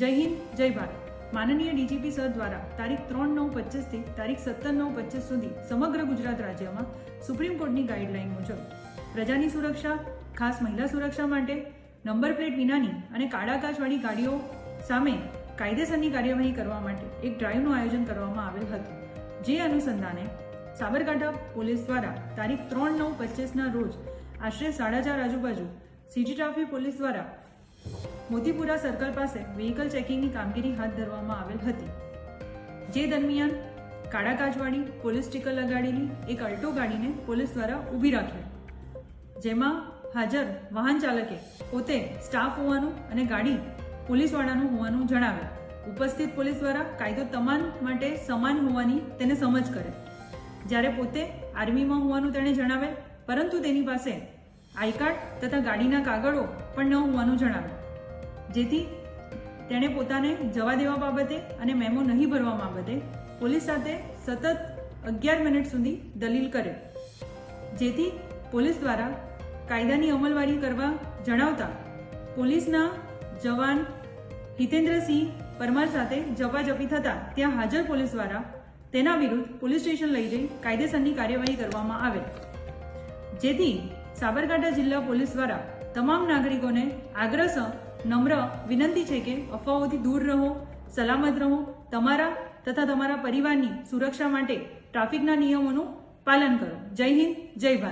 જય હિન્દ, જય ભારત. માનનીય ડીજીપી સર દ્વારા તારીખ ત્રણ નવ પચીસથી તારીખ સત્તર નવ પચીસ સુધી સમગ્ર ગુજરાત રાજ્યમાં સુપ્રીમ કોર્ટની ગાઈડલાઈન મુજબ પ્રજાની સુરક્ષા, ખાસ મહિલા સુરક્ષા માટે, નંબર પ્લેટ વિનાની અને કાળા કાચવાળી ગાડીઓ સામે કાયદેસરની કાર્યવાહી કરવા માટે એક ડ્રાઈવનું આયોજન કરવામાં આવેલ હતું. જે અનુસંધાને સાબરકાંઠા પોલીસ દ્વારા તારીખ ત્રણ નવ પચીસના રોજ આશરે સાડા ચાર આજુબાજુ સીજી ટ્રાફિક પોલીસ દ્વારા મોતીપુરા સર્કલ પાસે વ્હીકલ ચેકિંગની કામગીરી હાથ ધરવામાં આવેલ હતી. જે દરમિયાન કાળા કાચવાળી પોલીસ સ્ટીકર લગાડેલી એક અલ્ટો ગાડીને પોલીસ દ્વારા ઊભી રાખી. જેમાં હાજર વાહન ચાલકે પોતે સ્ટાફ હોવાનું અને ગાડી પોલીસવાળાનું હોવાનું જણાવ્યું ઉપસ્થિત પોલીસ દ્વારા કાયદો તમામ માટે સમાન હોવાની તેને સમજ કરે. જ્યારે પોતે આર્મીમાં હોવાનું તેણે જણાવેલ, પરંતુ તેની પાસે આઈ કાર્ડ તથા ગાડીના કાગળો પણ ન હોવાનું જણાવેલ. જેથી તેણે પોતાને જવા દેવા બાબતે અને મેમો નહીં ભરવા બાબતે પોલીસ સાથે સતત અગિયાર મિનિટ સુધી દલીલ કરે. જેથી પોલીસ દ્વારા કાયદાની અમલવારી કરવા જણાવતા પોલીસના જવાન હિતેન્દ્રસિંહ પરમાર સાથે જપાજપી થતા ત્યાં હાજર પોલીસ દ્વારા તેના વિરુદ્ધ પોલીસ સ્ટેશન લઈ જઈ કાયદેસરની કાર્યવાહી કરવામાં આવે. જેથી સાબરકાંઠા જિલ્લા પોલીસ દ્વારા તમામ નાગરિકોને આગ્રહ નમ્ર વિનંતી છે કે અફવાઓથી દૂર રહો, સલામત રહો. તમારા તથા તમારા પરિવારની સુરક્ષા માટે ટ્રાફિકના નિયમોનું પાલન કરો. જય હિન્દ, જય ભારત.